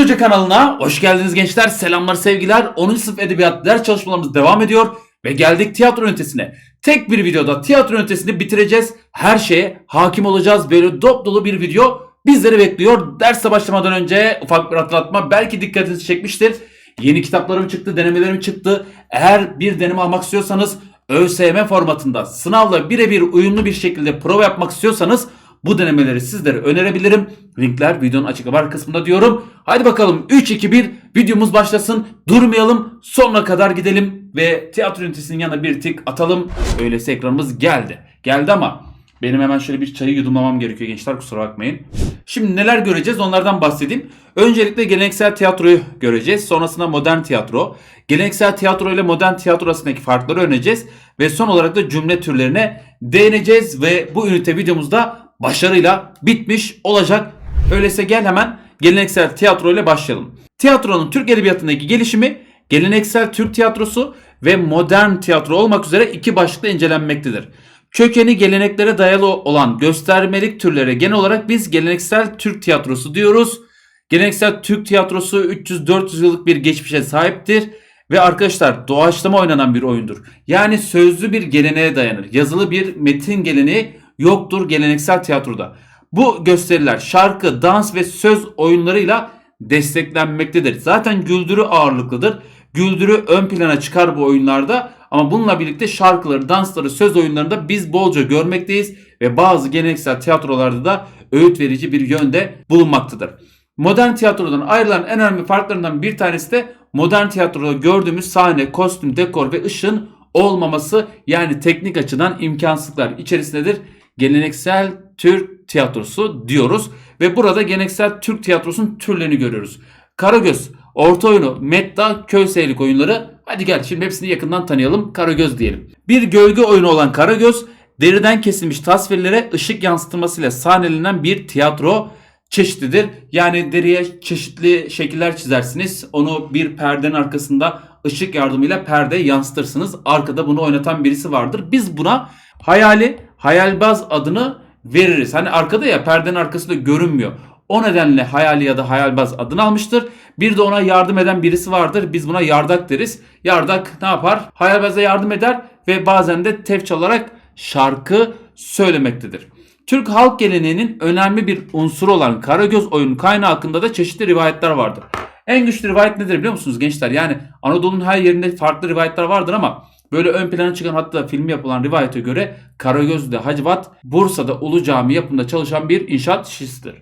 Hoca kanalına hoş geldiniz gençler. Selamlar sevgiler. 10. sınıf edebiyat ders çalışmalarımız devam ediyor. Ve geldik tiyatro ünitesine. Tek bir videoda tiyatro ünitesini bitireceğiz. Her şeye hakim olacağız. Böyle dop dolu bir video bizleri bekliyor. Derse başlamadan önce ufak bir hatırlatma belki dikkatinizi çekmiştir. Yeni kitaplarım çıktı, denemelerim çıktı. Eğer bir deneme almak istiyorsanız ÖSYM formatında sınavla birebir uyumlu bir şekilde prova yapmak istiyorsanız bu denemeleri sizlere önerebilirim. Linkler videonun açıklama kısmında diyorum. Haydi bakalım 3 2 1 videomuz başlasın. Durmayalım. Sonuna kadar gidelim ve tiyatro ünitesinin yanına bir tık atalım. Öyleyse ekranımız geldi. Geldi ama benim hemen şöyle bir çayı yudumlamam gerekiyor gençler kusura bakmayın. Şimdi neler göreceğiz onlardan bahsedeyim. Öncelikle geleneksel tiyatroyu göreceğiz. Sonrasında modern tiyatro. Geleneksel tiyatro ile modern tiyatro arasındaki farkları öğreneceğiz. Ve son olarak da cümle türlerine değineceğiz. Ve bu ünite videomuzda başarıyla bitmiş olacak. Öyleyse gel hemen geleneksel tiyatro ile başlayalım. Tiyatronun Türk Edebiyatı'ndaki gelişimi geleneksel Türk tiyatrosu ve modern tiyatro olmak üzere iki başlıkta incelenmektedir. Kökeni geleneklere dayalı olan göstermelik türlere genel olarak biz geleneksel Türk tiyatrosu diyoruz. Geleneksel Türk tiyatrosu 300-400 yıllık bir geçmişe sahiptir. Ve arkadaşlar doğaçlama oynanan bir oyundur. Yani sözlü bir geleneğe dayanır. Yazılı bir metin geleneği yoktur geleneksel tiyatroda. Bu gösteriler şarkı, dans ve söz oyunlarıyla desteklenmektedir. Zaten güldürü ağırlıklıdır. Güldürü ön plana çıkar bu oyunlarda ama bununla birlikte şarkıları, dansları, söz oyunlarında biz bolca görmekteyiz ve bazı geleneksel tiyatrolarda da öğüt verici bir yönde bulunmaktadır. Modern tiyatrodan ayrılan en önemli farklarından bir tanesi de modern tiyatroda gördüğümüz sahne, kostüm, dekor ve ışığın olmaması yani teknik açıdan imkansızlıklar içerisindedir. Geleneksel Türk tiyatrosu diyoruz ve burada geleneksel Türk tiyatrosunun türlerini görüyoruz. Karagöz, orta oyunu, Medda, köy seyirlik oyunları. Hadi gel şimdi hepsini yakından tanıyalım. Karagöz diyelim. Bir gölge oyunu olan Karagöz, deriden kesilmiş tasvirlere ışık yansıtılmasıyla sahnelenen bir tiyatro çeşididir. Yani deriye çeşitli şekiller çizersiniz. Onu bir perdenin arkasında ışık yardımıyla perde yansıtırsınız. Arkada bunu oynatan birisi vardır. Biz buna hayali, hayalbaz adını veririz. Hani arkada ya perdenin arkasında görünmüyor. O nedenle hayali ya da hayalbaz adını almıştır. Bir de ona yardım eden birisi vardır. Biz buna yardak deriz. Yardak ne yapar? Hayalbaza yardım eder ve bazen de tef çalarak şarkı söylemektedir. Türk halk geleneğinin önemli bir unsuru olan Karagöz oyunu kaynağı hakkında da çeşitli rivayetler vardır. En güçlü rivayet nedir biliyor musunuz gençler? Yani Anadolu'nun her yerinde farklı rivayetler vardır ama böyle ön plana çıkan hatta film yapılan rivayete göre Karagöz'de Hacivat Bursa'da Ulu Cami yapımında çalışan bir inşaat işçisidir.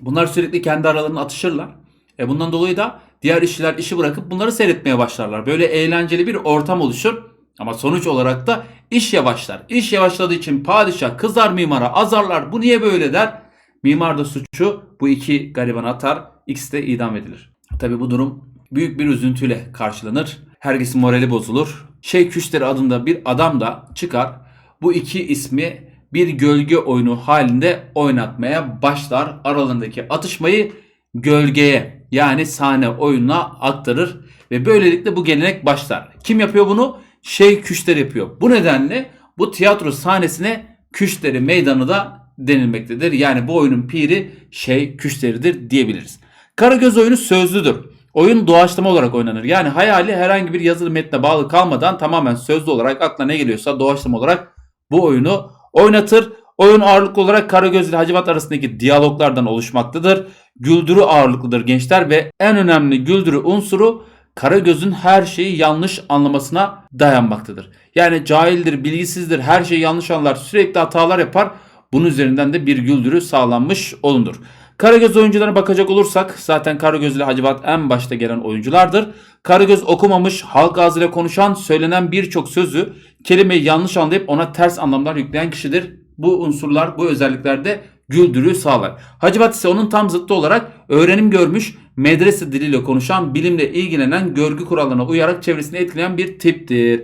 Bunlar sürekli kendi aralarında atışırlar. E bundan dolayı da diğer işçiler işi bırakıp bunları seyretmeye başlarlar. Böyle eğlenceli bir ortam oluşur. Ama sonuç olarak da iş yavaşlar. İş yavaşladığı için padişah kızar mimara azarlar. Bu niye böyle der. Mimar da suçu bu iki gariban atar. İkisi de idam edilir. Tabi bu durum büyük bir üzüntüyle karşılanır. Herkesin morali bozulur. Şeyh Küşteri adında bir adam da çıkar. Bu iki ismi bir gölge oyunu halinde oynatmaya başlar. Aralarındaki atışmayı gölgeye yani sahne oyununa aktarır ve böylelikle bu gelenek başlar. Kim yapıyor bunu? Şeyh Küşteri yapıyor. Bu nedenle bu tiyatro sahnesine Küşteri Meydanı da denilmektedir. Yani bu oyunun piri Şeyh Küşteri'dir diyebiliriz. Karagöz oyunu sözlüdür. Oyun doğaçlama olarak oynanır. Yani hayali herhangi bir yazılı metne bağlı kalmadan tamamen sözlü olarak aklına ne geliyorsa doğaçlama olarak bu oyunu oynatır. Oyun ağırlıklı olarak Karagöz ile Hacivat arasındaki diyaloglardan oluşmaktadır. Güldürü ağırlıklıdır gençler ve en önemli güldürü unsuru Karagöz'ün her şeyi yanlış anlamasına dayanmaktadır. Yani cahildir, bilgisizdir, her şeyi yanlış anlar, sürekli hatalar yapar. Bunun üzerinden de bir güldürü sağlanmış olunur. Karagöz oyuncularına bakacak olursak zaten Karagöz ile Hacivat en başta gelen oyunculardır. Karagöz okumamış, halk ağzıyla konuşan, söylenen birçok sözü, kelimeyi yanlış anlayıp ona ters anlamlar yükleyen kişidir. Bu unsurlar, bu özellikler de güldürü sağlar. Hacivat ise onun tam zıttı olarak öğrenim görmüş, medrese diliyle konuşan, bilimle ilgilenen, görgü kurallarına uyarak çevresini etkileyen bir tiptir.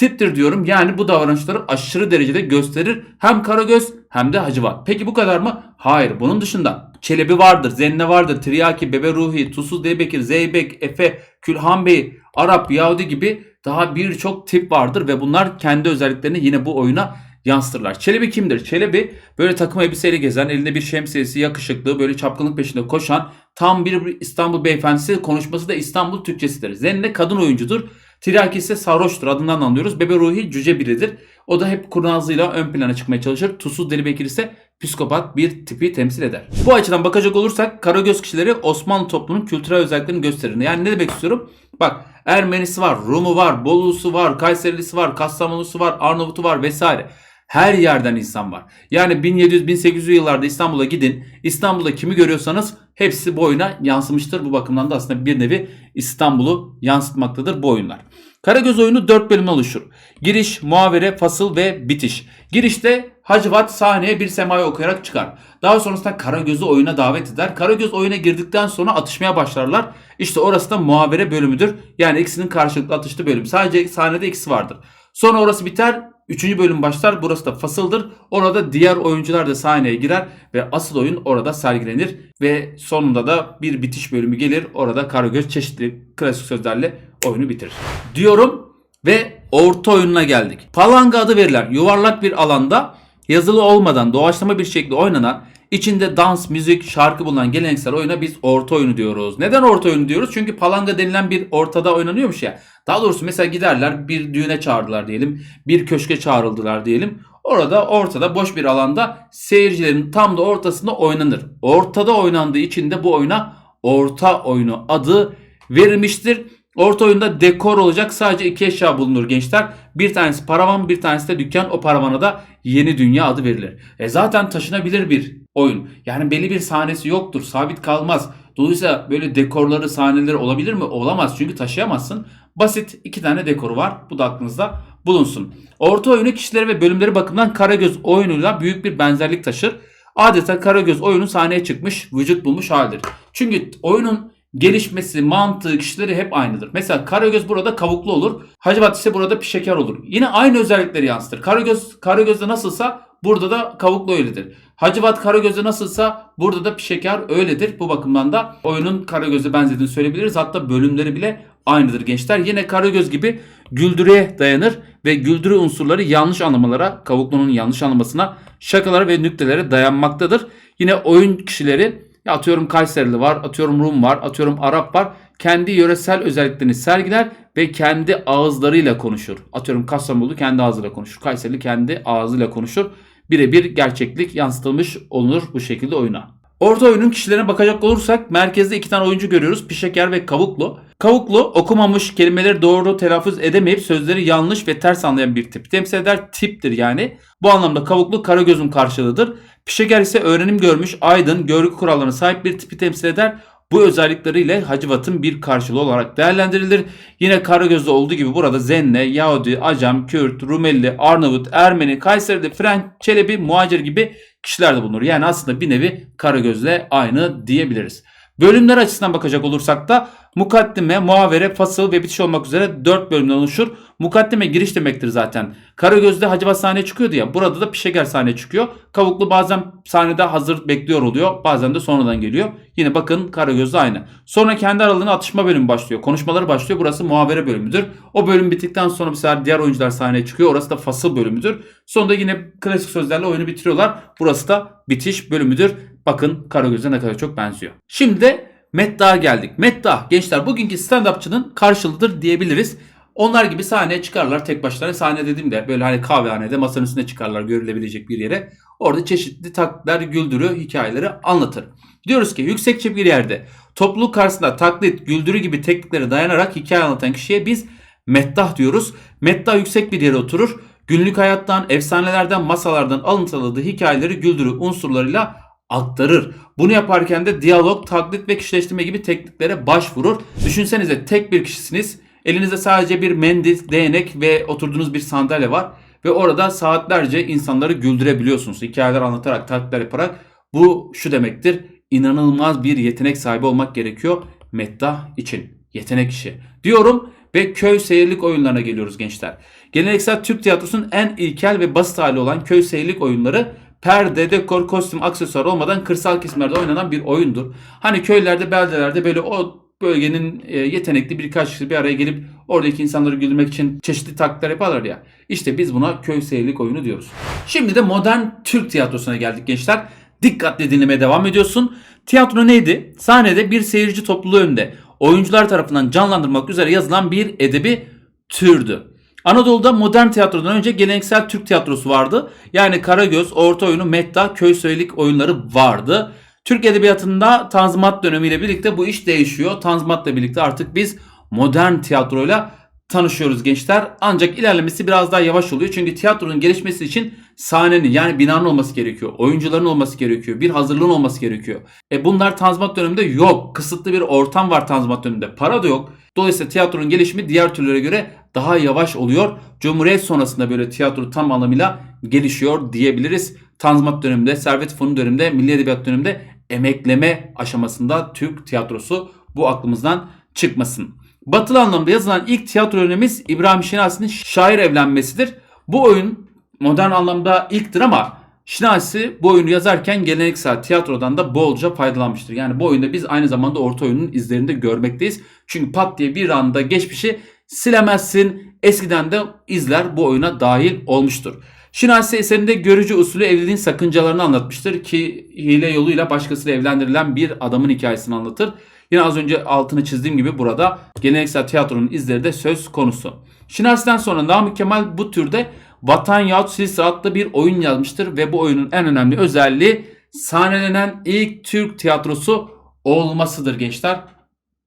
Tiptir diyorum yani bu davranışları aşırı derecede gösterir hem Karagöz hem de Hacivat. Peki bu kadar mı? Hayır bunun dışında Çelebi vardır, Zenne vardır, Tiryaki, Bebe Ruhi, Tusuz Deybekir, Zeybek, Efe, Külhan Bey, Arap, Yahudi gibi daha birçok tip vardır ve bunlar kendi özelliklerini yine bu oyuna yansıtırlar. Çelebi kimdir? Çelebi böyle takım elbiseyle gezen, elinde bir şemsiyesi, yakışıklı, böyle çapkınlık peşinde koşan tam bir İstanbul beyefendisi. Konuşması da İstanbul Türkçesidir. Zenne kadın oyuncudur. Tiryaki ise sarhoştur adından anlıyoruz. Bebe Ruhi cüce biridir. O da hep kurnazlığıyla ön plana çıkmaya çalışır. Tuzsuz Deli Bekir ise psikopat bir tipi temsil eder. Bu açıdan bakacak olursak Karagöz kişileri Osmanlı toplumunun kültürel özelliklerini gösterir. Yani ne demek istiyorum? Bak Ermenisi var, Rumu var, Bolusu var, Kayserilisi var, Kastamonusu var, Arnavut'u var vesaire. Her yerden insan var. Yani 1700-1800 yıllarda İstanbul'a gidin. İstanbul'da kimi görüyorsanız hepsi bu yansımıştır. Bu bakımdan da aslında bir nevi İstanbul'u yansıtmaktadır bu oyunlar. Karagöz oyunu 4 bölümden oluşur. Giriş, muhavere, fasıl ve bitiş. Girişte Hacivat sahneye bir semayı okuyarak çıkar. Daha sonrasında Karagöz'ü oyuna davet eder. Karagöz oyuna girdikten sonra atışmaya başlarlar. İşte orası da muhavere bölümüdür. Yani ikisinin karşılıklı atıştığı bölüm. Sadece sahnede ikisi vardır. Sonra orası biter. Üçüncü bölüm başlar. Burası da fasıldır. Orada diğer oyuncular da sahneye girer ve asıl oyun orada sergilenir. Ve sonunda da bir bitiş bölümü gelir. Orada Karagöz çeşitli klasik sözlerle oyunu bitirir. Diyorum ve orta oyununa geldik. Palanga adı verilen yuvarlak bir alanda yazılı olmadan doğaçlama bir şekilde oynanan içinde dans, müzik, şarkı bulunan geleneksel oyuna biz orta oyunu diyoruz. Neden orta oyunu diyoruz? Çünkü palanga denilen bir ortada oynanıyormuş ya. Daha doğrusu mesela giderler bir düğüne çağırdılar diyelim. Bir köşke çağrıldılar diyelim. Orada ortada boş bir alanda seyircilerin tam da ortasında oynanır. Ortada oynandığı için de bu oyuna orta oyunu adı verilmiştir. Orta oyunda dekor olacak sadece iki eşya bulunur gençler. Bir tanesi paravan bir tanesi de dükkan. O paravana da yeni dünya adı verilir. E zaten taşınabilir bir oyun. Yani belli bir sahnesi yoktur. Sabit kalmaz. Dolayısıyla böyle dekorları sahneleri olabilir mi? Olamaz çünkü taşıyamazsın. Basit iki tane dekoru var. Bu da aklınızda bulunsun. Orta oyunu kişileri ve bölümleri bakımından Karagöz oyunuyla büyük bir benzerlik taşır. Adeta Karagöz oyunu sahneye çıkmış, vücut bulmuş haldir. Çünkü oyunun gelişmesi, mantığı, kişileri hep aynıdır. Mesela Karagöz burada kavuklu olur. Hacivat ise burada pişeker olur. Yine aynı özellikleri yansıtır. Karagöz Karagöz'de nasılsa burada da kavuklu öyledir. Hacivat Karagöz'de nasılsa burada da pişeker öyledir. Bu bakımdan da oyunun Karagöz'e benzediğini söyleyebiliriz. Hatta bölümleri bile aynıdır gençler. Yine Karagöz gibi güldürüye dayanır ve güldürü unsurları yanlış anlamalara, kavuklunun yanlış anlamasına, şakalara ve nüktelere dayanmaktadır. Yine oyun kişileri ya atıyorum Kayserili var, atıyorum Rum var, atıyorum Arap var. Kendi yöresel özelliklerini sergiler ve kendi ağızlarıyla konuşur. Atıyorum Kastamonlu kendi ağzıyla konuşur. Kayserili kendi ağzıyla konuşur. Birebir gerçeklik yansıtılmış olunur bu şekilde oyuna. Orta oyunun kişilerine bakacak olursak merkezde iki tane oyuncu görüyoruz. Pişeker ve Kavuklu. Kavuklu okumamış kelimeleri doğru telaffuz edemeyip sözleri yanlış ve ters anlayan bir tip. Temsil eder tiptir yani. Bu anlamda Kavuklu Karagöz'ün karşılığıdır. Pişeker ise öğrenim görmüş, aydın, görgü kurallarına sahip bir tipi temsil eder. Bu özellikleriyle Hacivat'ın bir karşılığı olarak değerlendirilir. Yine Karagöz'de olduğu gibi burada Zenne, Yahudi, Acem, Kürt, Rumeli, Arnavut, Ermeni, Kayseri'de Frenk, Çelebi, Muhacir gibi kişiler de bulunur. Yani aslında bir nevi Karagöz'le aynı diyebiliriz. Bölümler açısından bakacak olursak da mukaddime, muhavere, fasıl ve bitiş olmak üzere 4 bölümden oluşur. Mukaddime giriş demektir zaten. Karagöz'de Hacivat sahneye çıkıyordu ya. Burada da Pişeker sahneye çıkıyor. Kavuklu bazen sahnede hazır bekliyor oluyor. Bazen de sonradan geliyor. Yine bakın Karagöz'de aynı. Sonra kendi aralarında atışma bölümü başlıyor. Konuşmaları başlıyor. Burası muhavere bölümüdür. O bölüm bittikten sonra bir sefer diğer oyuncular sahneye çıkıyor. Orası da fasıl bölümüdür. Sonunda yine klasik sözlerle oyunu bitiriyorlar. Burası da bitiş bölümüdür. Bakın Karagöz'e ne kadar çok benziyor. Şimdi de Meddah'a geldik. Meddah gençler bugünkü stand-upçının karşılığıdır diyebiliriz. Onlar gibi sahneye çıkarlar tek başlarına. Sahne dediğimde böyle hani kahvehanede masanın üstüne çıkarlar görülebilecek bir yere. Orada çeşitli taklitler, güldürü, hikayeleri anlatır. Diyoruz ki yüksekçe bir yerde topluluk karşısında taklit, güldürü gibi tekniklere dayanarak hikaye anlatan kişiye biz meddah diyoruz. Meddah yüksek bir yere oturur. Günlük hayattan, efsanelerden, masalardan alıntıladığı hikayeleri güldürü unsurlarıyla aktarır. Bunu yaparken de diyalog, taklit ve kişileştirme gibi tekniklere başvurur. Düşünsenize tek bir kişisiniz. Elinizde sadece bir mendil, değnek ve oturduğunuz bir sandalye var. Ve orada saatlerce insanları güldürebiliyorsunuz. Hikayeler anlatarak, taklitler yaparak. Bu şu demektir. İnanılmaz bir yetenek sahibi olmak gerekiyor meddah için. Yetenek işi. Diyorum ve köy seyirlik oyunlarına geliyoruz gençler. Geleneksel Türk tiyatrosunun en ilkel ve basit hali olan köy seyirlik oyunları perde, dekor, kostüm, aksesuar olmadan kırsal kesimlerde oynanan bir oyundur. Hani köylerde, beldelerde böyle o bölgenin e, yetenekli birkaç kişi bir araya gelip oradaki insanları güldürmek için çeşitli taktikler yaparlar ya. İşte biz buna köy seyirlik oyunu diyoruz. Şimdi de modern Türk tiyatrosuna geldik gençler. Dikkatle dinlemeye devam ediyorsun. Tiyatro neydi? Sahnede bir seyirci topluluğu önünde oyuncular tarafından canlandırmak üzere yazılan bir edebi türdü. Anadolu'da modern tiyatrodan önce geleneksel Türk tiyatrosu vardı. Yani Karagöz, Orta Oyunu, Metta, Köy Söylelik oyunları vardı. Türk Edebiyatı'nda Tanzimat dönemiyle birlikte bu iş değişiyor. Tanzimat'la birlikte artık biz modern tiyatroyla tanışıyoruz gençler. Ancak ilerlemesi biraz daha yavaş oluyor. Çünkü tiyatronun gelişmesi için sahnenin yani binanın olması gerekiyor. Oyuncuların olması gerekiyor. Bir hazırlığın olması gerekiyor. E bunlar Tanzimat döneminde yok. Kısıtlı bir ortam var Tanzimat döneminde. Para da yok. Dolayısıyla tiyatronun gelişimi diğer türlere göre daha yavaş oluyor. Cumhuriyet sonrasında böyle tiyatro tam anlamıyla gelişiyor diyebiliriz. Tanzimat döneminde, Servet Fonu döneminde, Milli Edebiyat döneminde emekleme aşamasında Türk tiyatrosu bu aklımızdan çıkmasın. Batılı anlamda yazılan ilk tiyatro örneğimiz İbrahim Şinasi'nin şair evlenmesidir. Bu oyun modern anlamda ilktir ama Şinasi bu oyunu yazarken geleneksel tiyatrodan da bolca faydalanmıştır. Yani bu oyunda biz aynı zamanda orta oyunun izlerinde görmekteyiz. Çünkü pat diye bir anda geçmişi silemezsin. Eskiden de izler bu oyuna dahil olmuştur. Şinasi eserinde görücü usulü evliliğin sakıncalarını anlatmıştır ki hile yoluyla başkasıyla evlendirilen bir adamın hikayesini anlatır. Yine az önce altını çizdiğim gibi burada geleneksel tiyatronun izleri de söz konusu. Şinasi'den sonra Namık Kemal bu türde Vatan yahut Silsile adlı bir oyun yazmıştır ve bu oyunun en önemli özelliği sahnelenen ilk Türk tiyatrosu olmasıdır gençler.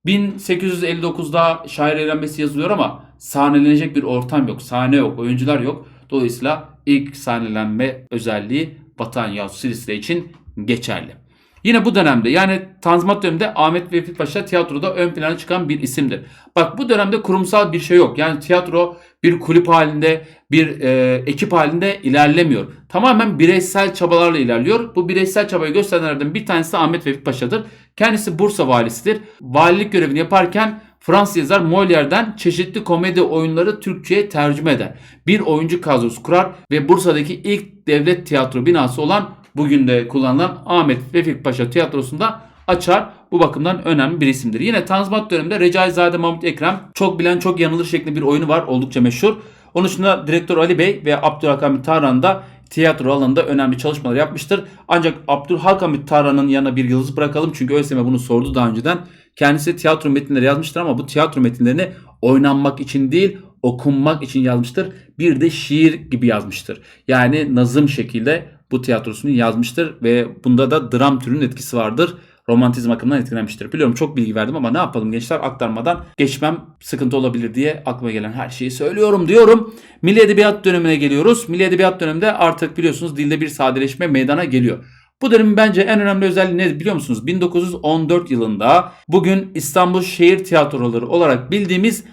1859'da şair evlenmesi yazılıyor ama sahnelenecek bir ortam yok, sahne yok, oyuncular yok. Dolayısıyla ilk sahnelenme özelliği Vatan yahut Silsile için geçerli. Yine bu dönemde yani Tanzimat döneminde Ahmet Vefik Paşa tiyatroda ön plana çıkan bir isimdir. Bak bu dönemde kurumsal bir şey yok. Yani tiyatro bir kulüp halinde, bir e, ekip halinde ilerlemiyor. Tamamen bireysel çabalarla ilerliyor. Bu bireysel çabayı gösterenlerden bir tanesi Ahmet Vefik Paşa'dır. Kendisi Bursa valisidir. Valilik görevini yaparken Fransız yazar Molière'den çeşitli komedi oyunları Türkçe'ye tercüme eder. Bir oyuncu kadrosu kurar ve Bursa'daki ilk devlet tiyatro binası olan bugün de kullanılan Ahmet Vefik Paşa tiyatrosunda açar. Bu bakımdan önemli bir isimdir. Yine Tanzimat döneminde Recaizade Mahmut Ekrem çok bilen çok yanılır şeklinde bir oyunu var. Oldukça meşhur. Onun dışında direktör Ali Bey ve Abdülhakamit Tarhan da tiyatro alanında önemli çalışmalar yapmıştır. Ancak Abdülhakamit Tarhan'ın yanına bir yıldız bırakalım. Çünkü ÖSYM bunu sordu daha önceden. Kendisi tiyatro metinleri yazmıştır ama bu tiyatro metinlerini oynanmak için değil okunmak için yazmıştır. Bir de şiir gibi yazmıştır. Yani nazım şekilde bu tiyatrosunu yazmıştır ve bunda da dram türünün etkisi vardır. Romantizm akımından etkilenmiştir. Biliyorum çok bilgi verdim ama ne yapalım gençler aktarmadan geçmem sıkıntı olabilir diye aklıma gelen her şeyi söylüyorum diyorum. Milli Edebiyat dönemine geliyoruz. Milli Edebiyat döneminde artık biliyorsunuz dilde bir sadeleşme meydana geliyor. Bu dönemin bence en önemli özelliği nedir biliyor musunuz? 1914 yılında bugün İstanbul Şehir Tiyatroları olarak bildiğimiz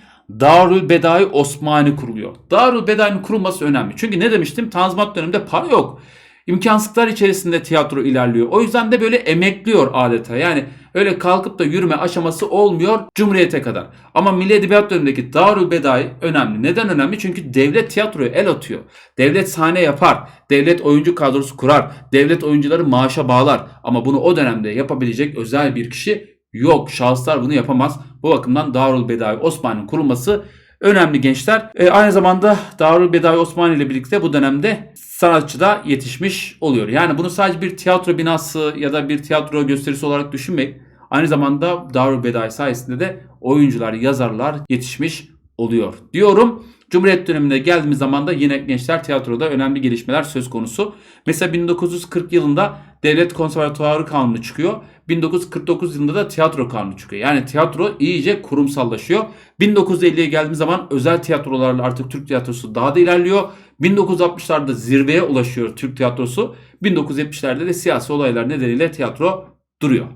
Darül Bedai Osmani kuruluyor. Darül Bedai'nin kurulması önemli. Çünkü ne demiştim? Tanzimat döneminde para yok. İmkansızlıklar içerisinde tiyatro ilerliyor. O yüzden de böyle emekliyor adeta. Yani öyle kalkıp da yürüme aşaması olmuyor Cumhuriyete kadar. Ama Milli Edebiyat dönemindeki Darül Bedai önemli. Neden önemli? Çünkü devlet tiyatroya el atıyor. Devlet sahne yapar. Devlet oyuncu kadrosu kurar. Devlet oyuncuları maaşa bağlar. Ama bunu o dönemde yapabilecek özel bir kişi yok. Şahıslar bunu yapamaz. Bu bakımdan Darül Bedai Osman'ın kurulması önemli gençler. E, aynı zamanda Darül Bedai Osmani ile birlikte bu dönemde sanatçı da yetişmiş oluyor. Yani bunu sadece bir tiyatro binası ya da bir tiyatro gösterisi olarak düşünmek. Aynı zamanda Darül Bedai sayesinde de oyuncular, yazarlar yetişmiş oluyor diyorum. Cumhuriyet döneminde geldiğimiz zaman da yine gençler tiyatroda önemli gelişmeler söz konusu. Mesela 1940 yılında Devlet Konservatuarı Kanunu çıkıyor. 1949 yılında da tiyatro kanunu çıkıyor. Yani tiyatro iyice kurumsallaşıyor. 1950'ye geldiğimiz zaman özel tiyatrolarla artık Türk tiyatrosu daha da ilerliyor. 1960'larda zirveye ulaşıyor Türk tiyatrosu. 1970'lerde de siyasi olaylar nedeniyle tiyatro duruyor.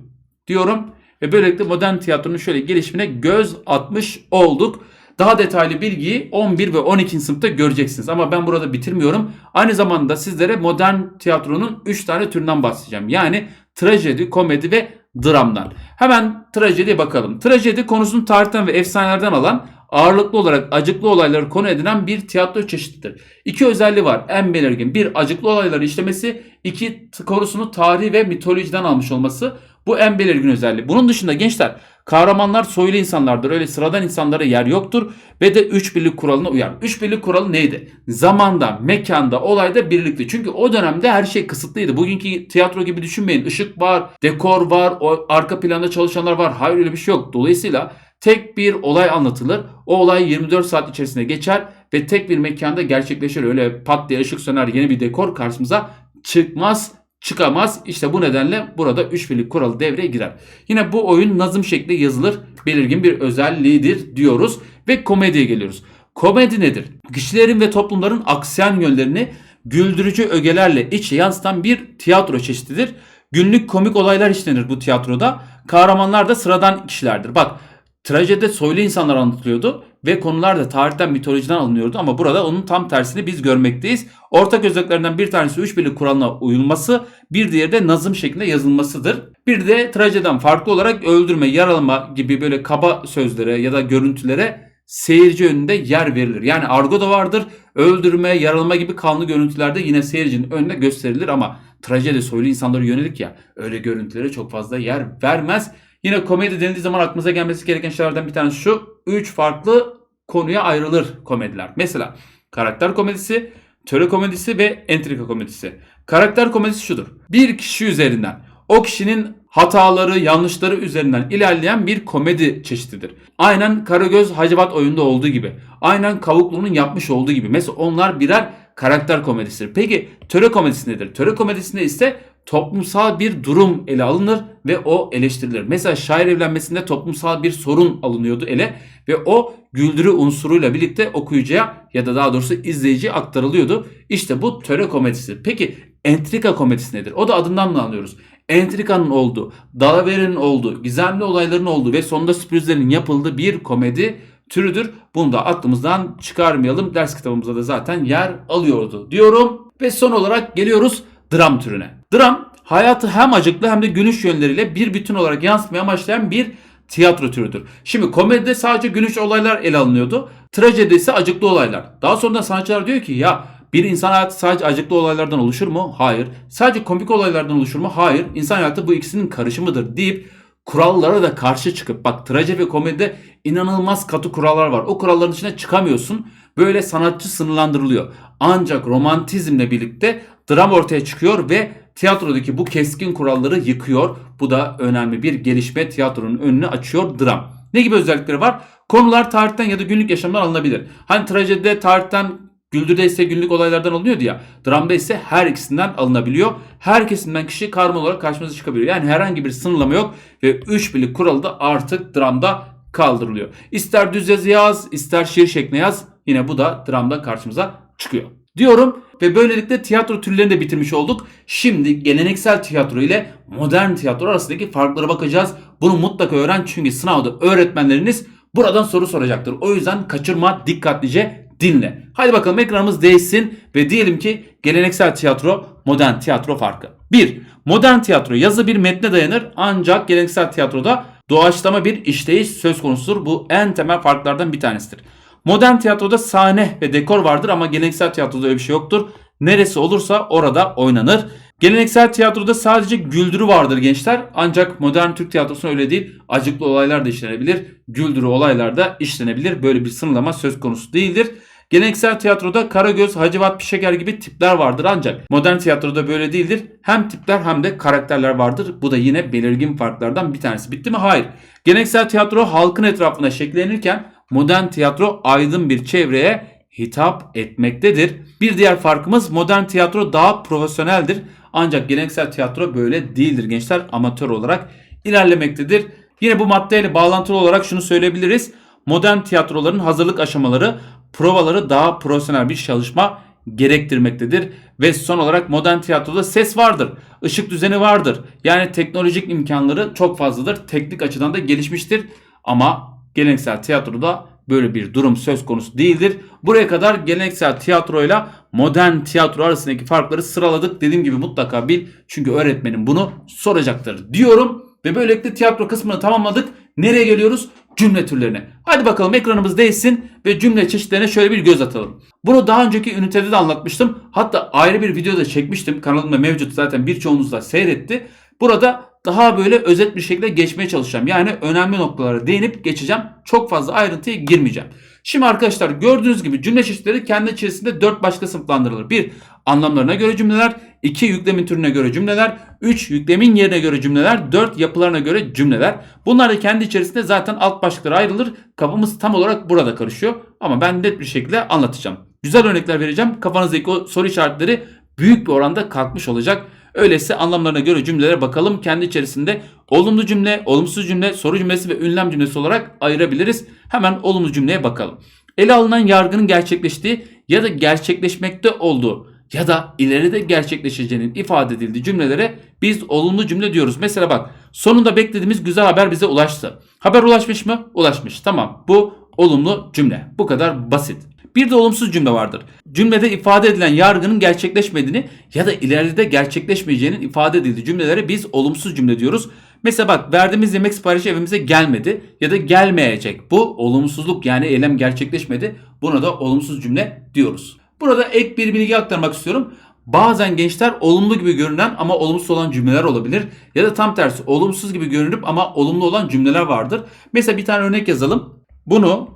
Diyorum ve böylelikle modern tiyatronun şöyle gelişimine göz atmış olduk. Daha detaylı bilgiyi 11 ve 12. sınıfta göreceksiniz. Ama ben burada bitirmiyorum. Aynı zamanda sizlere modern tiyatronun 3 tane türünden bahsedeceğim. Yani trajedi, komedi ve dramdan. Hemen trajediye bakalım. Trajedi konusunu tarihten ve efsanelerden alan ağırlıklı olarak acıklı olayları konu edinen bir tiyatro çeşididir. İki özelliği var en belirgin. Bir acıklı olayları işlemesi, iki konusunu tarihi ve mitolojiden almış olması. Bu en belirgin özelliği. Bunun dışında gençler kahramanlar soylu insanlardır. Öyle sıradan insanlara yer yoktur. Ve de üç birlik kuralına uyar. Üç birlik kuralı neydi? Zamanda, mekanda, olayda birlikte. Çünkü o dönemde her şey kısıtlıydı. Bugünkü tiyatro gibi düşünmeyin. Işık var, dekor var, o arka planda çalışanlar var. Hayır öyle bir şey yok. Dolayısıyla tek bir olay anlatılır. O olay 24 saat içerisinde geçer ve tek bir mekanda gerçekleşir. Öyle pat diye ışık söner yeni bir dekor karşımıza çıkmaz çıkamaz. İşte bu nedenle burada 3 birlik kuralı devreye girer. Yine bu oyun nazım şekli yazılır. Belirgin bir özelliğidir diyoruz. Ve komediye geliyoruz. Komedi nedir? Kişilerin ve toplumların aksiyon yönlerini güldürücü ögelerle içe yansıtan bir tiyatro çeşididir. Günlük komik olaylar işlenir bu tiyatroda. Kahramanlar da sıradan kişilerdir. Bak trajedide soylu insanlar anlatılıyordu ve konular da tarihten mitolojiden alınıyordu ama burada onun tam tersini biz görmekteyiz. Ortak özelliklerinden bir tanesi üç birlik kuralına uyulması, bir diğeri de nazım şeklinde yazılmasıdır. Bir de trajediden farklı olarak öldürme, yaralama gibi böyle kaba sözlere ya da görüntülere seyirci önünde yer verilir. Yani argo da vardır. Öldürme, yaralama gibi kanlı görüntülerde yine seyircinin önünde gösterilir ama trajedi soylu insanlara yönelik ya öyle görüntülere çok fazla yer vermez. Yine komedi denildiği zaman aklımıza gelmesi gereken şeylerden bir tanesi şu. Üç farklı konuya ayrılır komediler. Mesela karakter komedisi, töre komedisi ve entrika komedisi. Karakter komedisi şudur. Bir kişi üzerinden o kişinin hataları, yanlışları üzerinden ilerleyen bir komedi çeşididir. Aynen Karagöz Hacivat oyunda olduğu gibi. Aynen Kavuklu'nun yapmış olduğu gibi. Mesela onlar birer karakter komedisidir. Peki töre komedisi nedir? Töre komedisinde ise toplumsal bir durum ele alınır ve o eleştirilir. Mesela şair evlenmesinde toplumsal bir sorun alınıyordu ele ve o güldürü unsuruyla birlikte okuyucuya ya da daha doğrusu izleyiciye aktarılıyordu. İşte bu töre komedisi. Peki entrika komedisi nedir? O da adından da anlıyoruz. Entrikanın olduğu, dalaverin olduğu, gizemli olayların olduğu ve sonunda sürprizlerin yapıldığı bir komedi türüdür. Bunu da aklımızdan çıkarmayalım. Ders kitabımızda da zaten yer alıyordu diyorum. Ve son olarak geliyoruz dram türüne. Dram hayatı hem acıklı hem de gülüş yönleriyle bir bütün olarak yansıtmaya amaçlayan bir tiyatro türüdür. Şimdi komedide sadece gülüş olaylar ele alınıyordu. Trajedide ise acıklı olaylar. Daha sonra sanatçılar diyor ki ya bir insan hayatı sadece acıklı olaylardan oluşur mu? Hayır. Sadece komik olaylardan oluşur mu? Hayır. İnsan hayatı bu ikisinin karışımıdır deyip kurallara da karşı çıkıp bak trajedi ve komedide inanılmaz katı kurallar var. O kuralların içine çıkamıyorsun. Böyle sanatçı sınırlandırılıyor. Ancak romantizmle birlikte dram ortaya çıkıyor ve tiyatrodaki bu keskin kuralları yıkıyor. Bu da önemli bir gelişme tiyatronun önünü açıyor dram. Ne gibi özellikleri var? Konular tarihten ya da günlük yaşamdan alınabilir. Hani trajedide tarihten Güldür'de ise günlük olaylardan alınıyordu ya. Dramda ise her ikisinden alınabiliyor. Her kesimden kişi karma olarak karşımıza çıkabiliyor. Yani herhangi bir sınırlama yok ve 3 birlik kuralı da artık dramda kaldırılıyor. İster düz yazı yaz, ister şiir şeklinde yaz. Yine bu da dramda karşımıza çıkıyor. Diyorum ve böylelikle tiyatro türlerini de bitirmiş olduk. Şimdi geleneksel tiyatro ile modern tiyatro arasındaki farklara bakacağız. Bunu mutlaka öğren çünkü sınavda öğretmenleriniz buradan soru soracaktır. O yüzden kaçırma, dikkatlice dinle. Hadi bakalım ekranımız değişsin ve diyelim ki geleneksel tiyatro, modern tiyatro farkı. 1. Modern tiyatro yazı bir metne dayanır ancak geleneksel tiyatroda doğaçlama bir işleyiş söz konusudur. Bu en temel farklardan bir tanesidir. Modern tiyatroda sahne ve dekor vardır ama geleneksel tiyatroda öyle bir şey yoktur. Neresi olursa orada oynanır. Geleneksel tiyatroda sadece güldürü vardır gençler. Ancak modern Türk tiyatrosunda öyle değil. Acıklı olaylar da işlenebilir. Güldürü olaylar da işlenebilir. Böyle bir sınırlama söz konusu değildir. Geleneksel tiyatroda Karagöz, Hacivat, Pişeker gibi tipler vardır ancak modern tiyatroda böyle değildir. Hem tipler hem de karakterler vardır. Bu da yine belirgin farklardan bir tanesi. Bitti mi? Hayır. Geleneksel tiyatro halkın etrafına şekillenirken modern tiyatro aydın bir çevreye hitap etmektedir. Bir diğer farkımız modern tiyatro daha profesyoneldir. Ancak geleneksel tiyatro böyle değildir gençler. Amatör olarak ilerlemektedir. Yine bu maddeyle bağlantılı olarak şunu söyleyebiliriz. Modern tiyatroların hazırlık aşamaları provaları daha profesyonel bir çalışma gerektirmektedir. Ve son olarak modern tiyatroda ses vardır. ışık düzeni vardır. Yani teknolojik imkanları çok fazladır. Teknik açıdan da gelişmiştir. Ama geleneksel tiyatroda böyle bir durum söz konusu değildir. Buraya kadar geleneksel tiyatroyla modern tiyatro arasındaki farkları sıraladık. Dediğim gibi mutlaka bil. Çünkü öğretmenim bunu soracaktır diyorum. Ve böylelikle tiyatro kısmını tamamladık. Nereye geliyoruz? Cümle türlerine. Hadi bakalım ekranımız değişsin ve cümle çeşitlerine şöyle bir göz atalım. Bunu daha önceki ünitede de anlatmıştım. Hatta ayrı bir videoda çekmiştim. Kanalımda mevcut zaten birçoğunuz da seyretti. Burada daha böyle özet bir şekilde geçmeye çalışacağım. Yani önemli noktalara değinip geçeceğim. Çok fazla ayrıntıya girmeyeceğim. Şimdi arkadaşlar gördüğünüz gibi cümle çeşitleri kendi içerisinde 4 başka sınıflandırılır. 1. Anlamlarına göre cümleler. 2. Yüklemin türüne göre cümleler. 3. Yüklemin yerine göre cümleler. 4. Yapılarına göre cümleler. Bunlar da kendi içerisinde zaten alt başlıklara ayrılır. Kafamız tam olarak burada karışıyor. Ama ben net bir şekilde anlatacağım. Güzel örnekler vereceğim. Kafanızdaki o soru işaretleri büyük bir oranda kalkmış olacak. Öyleyse anlamlarına göre cümlelere bakalım. Kendi içerisinde olumlu cümle, olumsuz cümle, soru cümlesi ve ünlem cümlesi olarak ayırabiliriz. Hemen olumlu cümleye bakalım. Ele alınan yargının gerçekleştiği ya da gerçekleşmekte olduğu ya da ileride gerçekleşeceğinin ifade edildiği cümlelere biz olumlu cümle diyoruz. Mesela bak sonunda beklediğimiz güzel haber bize ulaştı. Haber ulaşmış mı? Ulaşmış. Tamam bu olumlu cümle. Bu kadar basit. Bir de olumsuz cümle vardır. Cümlede ifade edilen yargının gerçekleşmediğini ya da ileride gerçekleşmeyeceğinin ifade edildiği cümlelere biz olumsuz cümle diyoruz. Mesela bak verdiğimiz yemek siparişi evimize gelmedi ya da gelmeyecek. Bu olumsuzluk yani eylem gerçekleşmedi. Buna da olumsuz cümle diyoruz. Burada ek bir bilgi aktarmak istiyorum. Bazen gençler olumlu gibi görünen ama olumsuz olan cümleler olabilir. Ya da tam tersi olumsuz gibi görünüp ama olumlu olan cümleler vardır. Mesela bir tane örnek yazalım. Bunu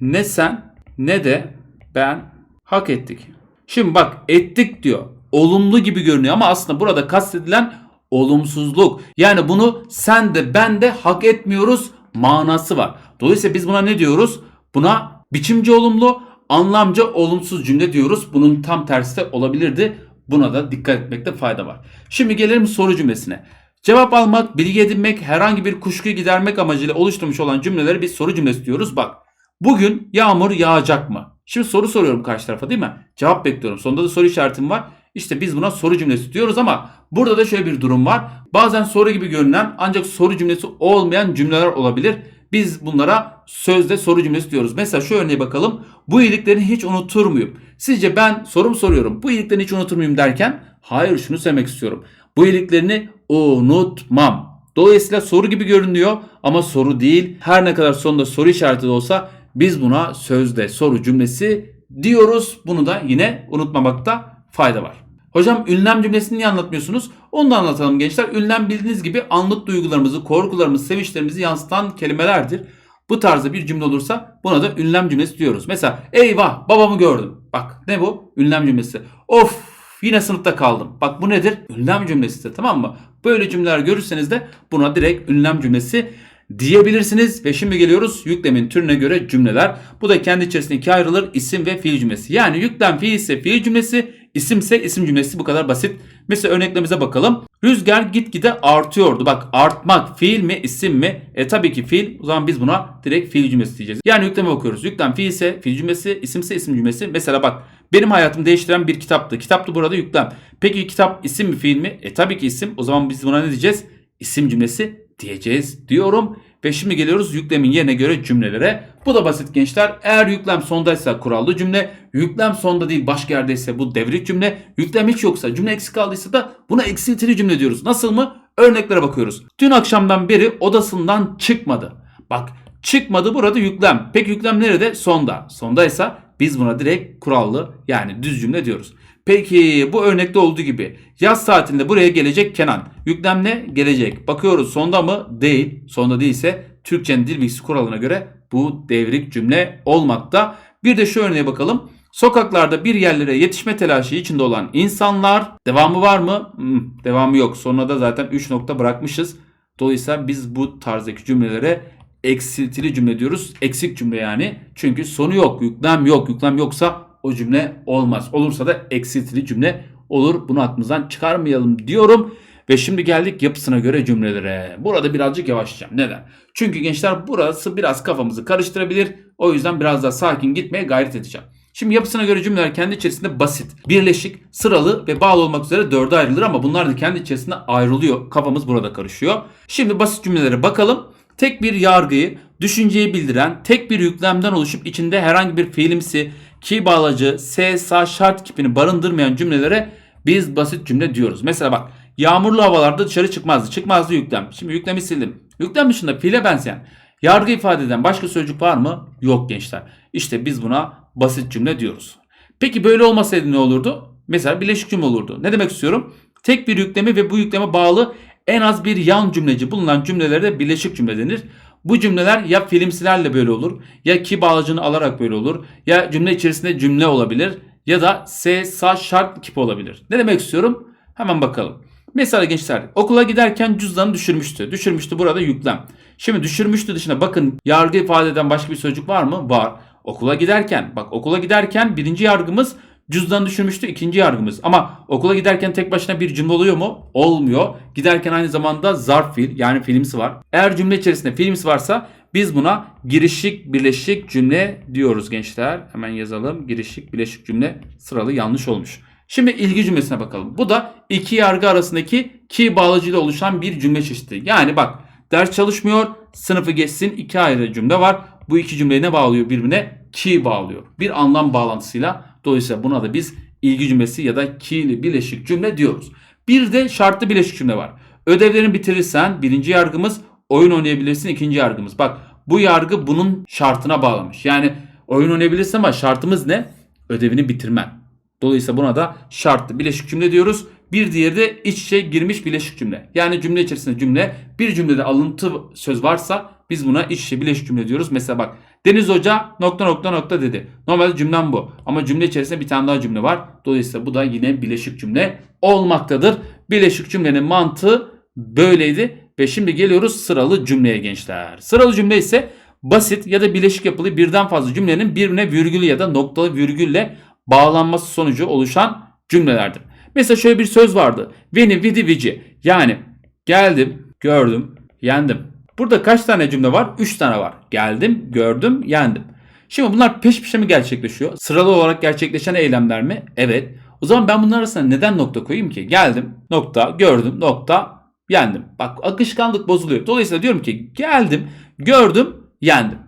ne sen ne de ben hak ettik. Şimdi bak ettik diyor. Olumlu gibi görünüyor ama aslında burada kastedilen olumsuzluk. Yani bunu sen de ben de hak etmiyoruz manası var. Dolayısıyla biz buna ne diyoruz? Buna biçimci olumlu, anlamca olumsuz cümle diyoruz. Bunun tam tersi de olabilirdi. Buna da dikkat etmekte fayda var. Şimdi gelelim soru cümlesine. Cevap almak, bilgi edinmek, herhangi bir kuşkuyu gidermek amacıyla oluşturmuş olan cümleleri biz soru cümlesi diyoruz. Bak bugün yağmur yağacak mı? Şimdi soru soruyorum karşı tarafa değil mi? Cevap bekliyorum. Sonunda da soru işaretim var. İşte biz buna soru cümlesi diyoruz ama burada da şöyle bir durum var. Bazen soru gibi görünen ancak soru cümlesi olmayan cümleler olabilir. Biz bunlara sözde soru cümlesi diyoruz. Mesela şu örneğe bakalım. Bu iyiliklerini hiç unutur muyum? Sizce ben sorum soruyorum. Bu iyiliklerini hiç unutur muyum derken hayır şunu söylemek istiyorum. Bu iyiliklerini unutmam. Dolayısıyla soru gibi görünüyor ama soru değil. Her ne kadar sonunda soru işareti de olsa biz buna sözde soru cümlesi diyoruz. Bunu da yine unutmamakta fayda var. Hocam ünlem cümlesini niye anlatmıyorsunuz? Onu da anlatalım gençler. Ünlem bildiğiniz gibi anlık duygularımızı, korkularımızı, sevinçlerimizi yansıtan kelimelerdir. Bu tarzda bir cümle olursa buna da ünlem cümlesi diyoruz. Mesela eyvah babamı gördüm. Bak ne bu? Ünlem cümlesi. Of yine sınıfta kaldım. Bak bu nedir? Ünlem cümlesidir tamam mı? Böyle cümleler görürseniz de buna direkt ünlem cümlesi diyebilirsiniz. Ve şimdi geliyoruz yüklemin türüne göre cümleler. Bu da kendi içerisinde ikiye ayrılır. isim ve fiil cümlesi. Yani yüklem fiil ise fiil cümlesi, isimse isim cümlesi bu kadar basit. Mesela örneklerimize bakalım. Rüzgar gitgide artıyordu. Bak artmak fiil mi isim mi? E tabii ki fiil. O zaman biz buna direkt fiil cümlesi diyeceğiz. Yani yükleme bakıyoruz. Yüklem fiil ise fiil cümlesi, isimse isim cümlesi. Mesela bak benim hayatımı değiştiren bir kitaptı. Kitaptı burada yüklem. Peki kitap isim mi fiil mi? E tabii ki isim. O zaman biz buna ne diyeceğiz? İsim cümlesi diyeceğiz diyorum. Ve şimdi geliyoruz yüklemin yerine göre cümlelere. Bu da basit gençler. Eğer yüklem sondaysa kurallı cümle, yüklem sonda değil başka yerdeyse bu devrik cümle, yüklem hiç yoksa cümle eksik kaldıysa da buna eksiltili cümle diyoruz. Nasıl mı? Örneklere bakıyoruz. Dün akşamdan beri odasından çıkmadı. Bak çıkmadı burada yüklem. Peki yüklem nerede? Sonda. Sondaysa biz buna direkt kurallı yani düz cümle diyoruz. Peki bu örnekte olduğu gibi yaz saatinde buraya gelecek Kenan. Yüklem ne? Gelecek. Bakıyoruz sonda mı? Değil. Sonda değilse Türkçenin dil bilgisi kuralına göre bu devrik cümle olmakta. Bir de şu örneğe bakalım. Sokaklarda bir yerlere yetişme telaşı içinde olan insanlar devamı var mı? Hmm, devamı yok. Sonra da zaten 3 nokta bırakmışız. Dolayısıyla biz bu tarzdaki cümlelere eksiltili cümle diyoruz. Eksik cümle yani. Çünkü sonu yok, yüklem yok. Yüklem yoksa o cümle olmaz. Olursa da eksiltili cümle olur. Bunu aklımızdan çıkarmayalım diyorum. Ve şimdi geldik yapısına göre cümlelere. Burada birazcık yavaşlayacağım. Neden? Çünkü gençler burası biraz kafamızı karıştırabilir. O yüzden biraz daha sakin gitmeye gayret edeceğim. Şimdi yapısına göre cümleler kendi içerisinde basit, birleşik, sıralı ve bağlı olmak üzere dörde ayrılır ama bunlar da kendi içerisinde ayrılıyor. Kafamız burada karışıyor. Şimdi basit cümlelere bakalım. Tek bir yargıyı, düşünceyi bildiren tek bir yüklemden oluşup içinde herhangi bir fiilimsi, ki bağlacı, s, sa, şart kipini barındırmayan cümlelere biz basit cümle diyoruz. Mesela bak yağmurlu havalarda dışarı çıkmazdı. Çıkmazdı yüklem. Şimdi yüklemi sildim. Yüklem dışında fiile benzeyen yargı ifade eden başka sözcük var mı? Yok gençler. İşte biz buna basit cümle diyoruz. Peki böyle olmasaydı ne olurdu? Mesela birleşik cümle olurdu. Ne demek istiyorum? Tek bir yüklemi ve bu yükleme bağlı en az bir yan cümleci bulunan cümlelere de birleşik cümle denir. Bu cümleler ya filmsilerle böyle olur ya ki bağlacını alarak böyle olur ya cümle içerisinde cümle olabilir ya da S, sa, şart kipi olabilir. Ne demek istiyorum? Hemen bakalım. Mesela gençler okula giderken cüzdanı düşürmüştü. Düşürmüştü burada yüklem. Şimdi düşürmüştü dışında bakın yargı ifade eden başka bir sözcük var mı? Var. Okula giderken bak okula giderken birinci yargımız cüzdanı düşürmüştü ikinci yargımız. Ama okula giderken tek başına bir cümle oluyor mu? Olmuyor. Giderken aynı zamanda zarf fiil yani filmsi var. Eğer cümle içerisinde filmsi varsa biz buna girişik birleşik cümle diyoruz gençler. Hemen yazalım. Girişik birleşik cümle sıralı yanlış olmuş. Şimdi ilgi cümlesine bakalım. Bu da iki yargı arasındaki ki bağlacıyla oluşan bir cümle çeşidi. Yani bak ders çalışmıyor, sınıfı geçsin iki ayrı cümle var. Bu iki cümleyi ne bağlıyor birbirine? Ki bağlıyor. Bir anlam bağlantısıyla. Dolayısıyla buna da biz ilgi cümlesi ya da ki'li birleşik cümle diyoruz. Bir de şartlı birleşik cümle var. Ödevlerini bitirirsen birinci yargımız oyun oynayabilirsin ikinci yargımız. Bak bu yargı bunun şartına bağlamış. Yani oyun oynayabilirsin ama şartımız ne? Ödevini bitirmen. Dolayısıyla buna da şartlı bileşik cümle diyoruz. Bir diğeri de iç içe girmiş bileşik cümle. Yani cümle içerisinde cümle bir cümlede alıntı söz varsa biz buna iç içe bileşik cümle diyoruz. Mesela bak Deniz Hoca nokta nokta nokta dedi. Normalde cümlem bu. Ama cümle içerisinde bir tane daha cümle var. Dolayısıyla bu da yine bileşik cümle olmaktadır. Bileşik cümlenin mantığı böyleydi. Ve şimdi geliyoruz sıralı cümleye gençler. Sıralı cümle ise basit ya da bileşik yapılı birden fazla cümlenin birbirine virgül ya da noktalı virgülle bağlanması sonucu oluşan cümlelerdir. Mesela şöyle bir söz vardı. Veni vidi vici. Yani geldim, gördüm, yendim. Burada kaç tane cümle var? 3 tane var. Geldim, gördüm, yendim. Şimdi bunlar peş peşe mi gerçekleşiyor? Sıralı olarak gerçekleşen eylemler mi? Evet. O zaman ben bunlar arasında neden nokta koyayım ki? Geldim, nokta, gördüm, nokta, yendim. Bak akışkanlık bozuluyor. Dolayısıyla diyorum ki geldim, gördüm, yendim.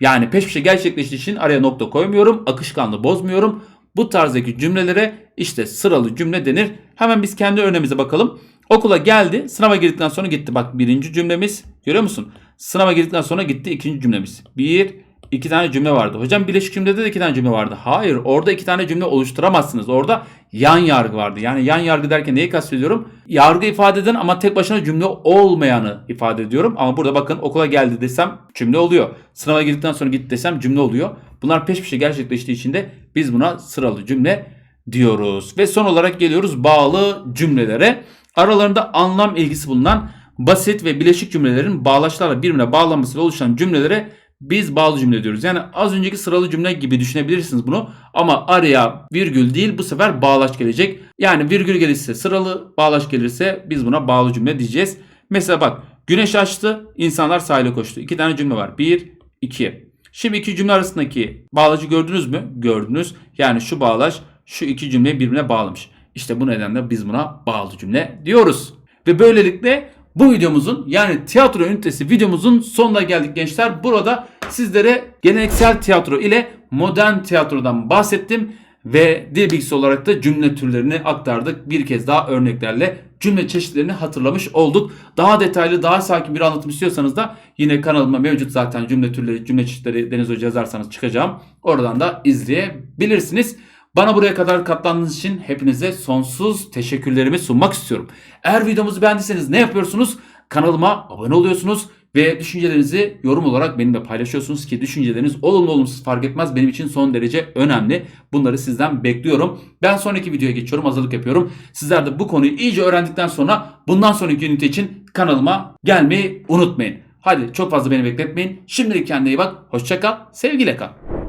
Yani peş peşe gerçekleştiği için araya nokta koymuyorum. Akışkanlığı bozmuyorum. Bu tarzdaki cümlelere işte sıralı cümle denir. Hemen biz kendi örneğimize bakalım. Okula geldi, sınava girdikten sonra gitti. Bak birinci cümlemiz görüyor musun? Sınava girdikten sonra gitti ikinci cümlemiz. Bir, iki tane cümle vardı. Hocam birleşik cümlede de iki tane cümle vardı. Hayır orada iki tane cümle oluşturamazsınız. Orada yan yargı vardı. Yani yan yargı derken neyi kastediyorum? Yargı ifade eden ama tek başına cümle olmayanı ifade ediyorum. Ama burada bakın okula geldi desem cümle oluyor. Sınava girdikten sonra gitti desem cümle oluyor. Bunlar peş peşe gerçekleştiği için de biz buna sıralı cümle diyoruz. Ve son olarak geliyoruz bağlı cümlelere. Aralarında anlam ilgisi bulunan basit ve bileşik cümlelerin bağlaçlarla birbirine bağlanmasıyla oluşan cümlelere biz bağlı cümle diyoruz. Yani az önceki sıralı cümle gibi düşünebilirsiniz bunu. Ama araya virgül değil bu sefer bağlaç gelecek. Yani virgül gelirse sıralı, bağlaç gelirse biz buna bağlı cümle diyeceğiz. Mesela bak güneş açtı, insanlar sahile koştu. İki tane cümle var. Bir, iki. Şimdi iki cümle arasındaki bağlacı gördünüz mü? Gördünüz. Yani şu bağlaç şu iki cümleyi birbirine bağlamış. İşte bu nedenle biz buna bağlı cümle diyoruz. Ve böylelikle bu videomuzun yani tiyatro ünitesi videomuzun sonuna geldik gençler. Burada sizlere geleneksel tiyatro ile modern tiyatrodan bahsettim. Ve dil bilgisi olarak da cümle türlerini aktardık. Bir kez daha örneklerle cümle çeşitlerini hatırlamış olduk. Daha detaylı, daha sakin bir anlatım istiyorsanız da yine kanalıma mevcut zaten cümle türleri, cümle çeşitleri Deniz Hoca yazarsanız çıkacağım. Oradan da izleyebilirsiniz. Bana buraya kadar katlandığınız için hepinize sonsuz teşekkürlerimi sunmak istiyorum. Eğer videomuzu beğendiyseniz ne yapıyorsunuz? Kanalıma abone oluyorsunuz ve düşüncelerinizi yorum olarak benimle paylaşıyorsunuz ki düşünceleriniz olumlu olumsuz fark etmez benim için son derece önemli. Bunları sizden bekliyorum. Ben sonraki videoya geçiyorum hazırlık yapıyorum. Sizler de bu konuyu iyice öğrendikten sonra bundan sonraki ünite için kanalıma gelmeyi unutmayın. Hadi çok fazla beni bekletmeyin. Şimdilik kendine iyi bak. Hoşça kal. Sevgiyle kal.